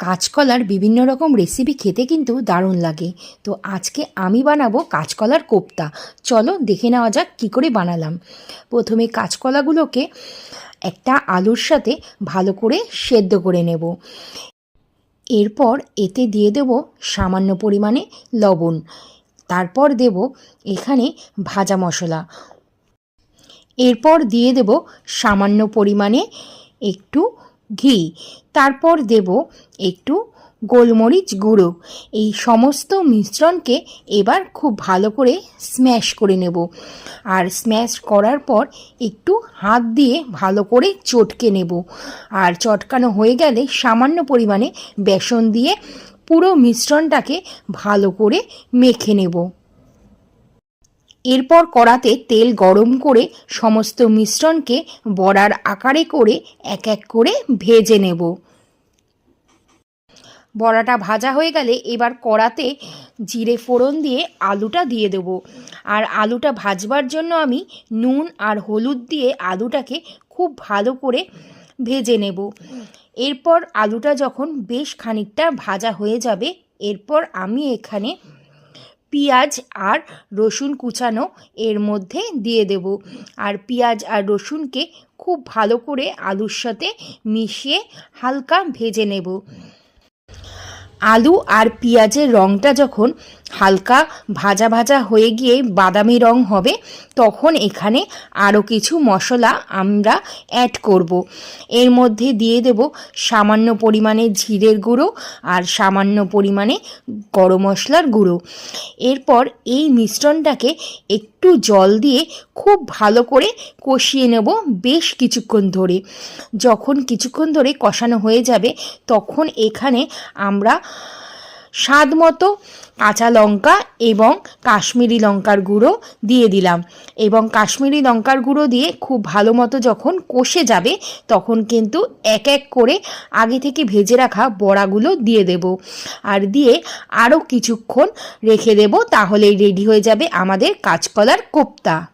কাঁচকলার বিভিন্ন রকম রেসিপি খেতে কিন্তু দারুণ লাগে। তো আজকে আমি বানাবো কাঁচকলার কোপ্তা। চলো দেখে নেওয়া যাক কী করে বানালাম। প্রথমে কাঁচকলাগুলোকে একটা আলুর সাথে ভালো করে সেদ্ধ করে নেব। এরপর এতে দিয়ে দেব সামান্য পরিমাণে লবণ। তারপর দেব এখানে ভাজা মশলা। এরপর দিয়ে দেব সামান্য পরিমাণে একটু ঘি। তারপর দেব একটু গোলমরিচ গুঁড়ো। এই সমস্ত মিশ্রণকে এবার খুব ভালো করে স্ম্যাশ করে নেব। আর স্ম্যাশ করার পর একটু হাত দিয়ে ভালো করে চটকে নেব। আর চটকানো হয়ে গেলে সামান্য পরিমাণে বেসন দিয়ে পুরো মিশ্রণটাকে ভালো করে মেখে নেব। এরপর কড়াতে তেল গরম করে সমস্ত মিশ্রণকে বড়ার আকারে করে এক এক করে ভেজে নেব। বড়াটা ভাজা হয়ে গেলে এবার কড়াতে জিরে ফোড়ন দিয়ে আলুটা দিয়ে দেব। আর আলুটা ভাজবার জন্য আমি নুন আর হলুদ দিয়ে আলুটাকে খুব ভালো করে ভেজে নেব। এরপর আলুটা যখন বেশ খানিকটা ভাজা হয়ে যাবে, এরপর আমি এখানে পেঁয়াজ আর রসুন কুচানো এর মধ্যে দিয়ে দেব। আর পেঁয়াজ আর রসুনকে খুব ভালো করে আলুর সাথে মিশিয়ে হালকা ভেজে নেব। আলু আর পেঁয়াজের রঙটা যখন হালকা ভাজা ভাজা হয়ে গিয়ে বাদামি রং হবে, তখন এখানে আরও কিছু মশলা আমরা অ্যাড করব। এর মধ্যে দিয়ে দেব সামান্য পরিমাণে জিরের গুঁড়ো আর সামান্য পরিমাণে গরম মশলার গুঁড়ো এরপর এই মিশ্রণটাকে একটু জল দিয়ে খুব ভালো করে কষিয়ে নেব বেশ কিছুক্ষণ ধরে যখন কিছুক্ষণ ধরে কষানো হয়ে যাবে, তখন এখানে আমরা স্বাদ মতো কাঁচা লঙ্কা এবং কাশ্মীরি লঙ্কার গুঁড়ো দিয়ে দিলাম। এবং কাশ্মীরি লঙ্কার গুঁড়ো দিয়ে খুব ভালো মতো যখন কষে যাবে, তখন কিন্তু এক এক করে আগে থেকে ভেজে রাখা বড়াগুলো দিয়ে দেব। আর দিয়ে আরও কিছুক্ষণ রেখে দেব, তাহলেই রেডি হয়ে যাবে আমাদের কাঁচকলার কোপ্তা।